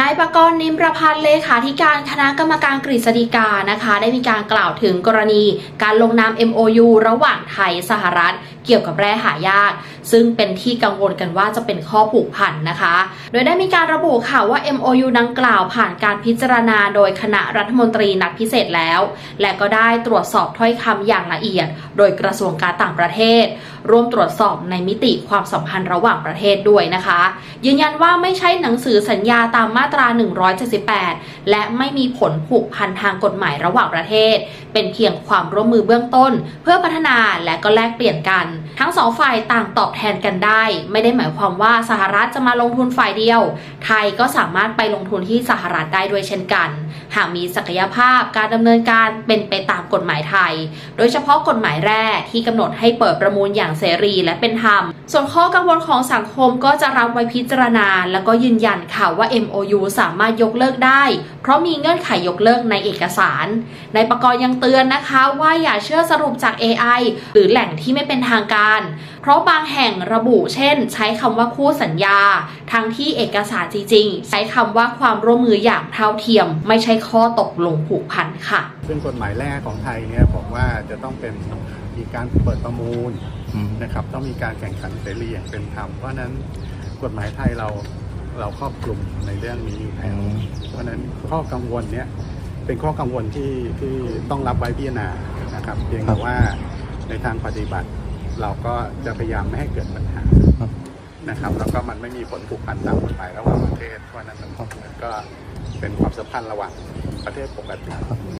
นายประกรณ์นิมประพันธ์เลขาธิการคณะกรรมการกฤษฎีกานะคะ ได้มีการกล่าวถึงกรณีการลงนาม MOU ระหว่างไทยสหรัฐ เกี่ยวกับแร่หายาก ซึ่งเป็นที่กังวลกันว่าจะเป็นข้อผูกพันนะคะ โดยได้มีการระบุค่ะว่า MOU ดังกล่าวผ่านการพิจารณาโดยคณะรัฐมนตรีนัดพิเศษแล้ว และก็ได้ตรวจสอบถ้อยคำอย่างละเอียด โดยกระทรวงการต่างประเทศ ร่วมตรวจสอบในมิติความสัมพันธ์ระหว่างประเทศด้วยนะคะ ยืนยันว่าไม่ใช่หนังสือสัญญาตามมาตรา 178 และไม่มีผลผูกพันทางกฎหมายระหว่างประเทศ เป็นเพียงความร่วมมือเบื้องต้น เพื่อพัฒนาและก็แลกเปลี่ยนกัน ทั้งสองฝ่ายต่างตอบแทนกันได้ ไม่ได้หมายความว่าสหรัฐจะมาลงทุนฝ่ายเดียว ไทยก็สามารถไปลงทุนที่สหรัฐได้ด้วยเช่นกันหากมีศักยภาพการดำเนินการเป็นไปตามกฎหมายไทย โดยเฉพาะกฎหมายแรกที่กำหนดให้เปิดประมูลอย่างเสรีและเป็นธรรม ส่วนข้อกังวลของสังคมก็จะรับไว้พิจารณา แล้วก็ยืนยันค่ะว่า MOU สามารถยกเลิกได้ เพราะมีเงื่อนไขยกเลิกในเอกสาร ในประกรณ์ยังเตือนนะคะว่าอย่าเชื่อสรุปจาก AI หรือแหล่งที่ไม่เป็นทางการ เพราะบางแห่งระบุเช่น ใช้คำว่าคู่สัญญา ทั้งที่เอกสารจริงๆ ใช้คำว่าความร่วมมืออย่างเท่าเทียมไม่ใช่ข้อตกลงผูกพันค่ะ ซึ่งกฎหมายแรกของไทยเนี่ยผมว่าจะต้องเป็นมีการเปิดประมูลอืมนะครับ ต้องมีการแข่งขันเสรีอย่างเป็นธรรม เพราะฉะนั้นกฎหมายไทยเราเราครอบคลุมในเรื่องนี้อยู่แล้วเพราะฉะนั้นข้อกังวลเนี่ยเป็นข้อกังวลที่ที่ต้องรับไว้พิจารณานะครับ เพียงแต่ว่าในทางปฏิบัติ เราก็จะพยายามไม่ให้เกิดปัญหาครับ นะครับ แล้วก็มันไม่มีผลผูกพันตามกฎหมายระหว่างประเทศเพราะนั้นมันก็เป็นความสัมพันธ์ระหว่างประเทศปกติ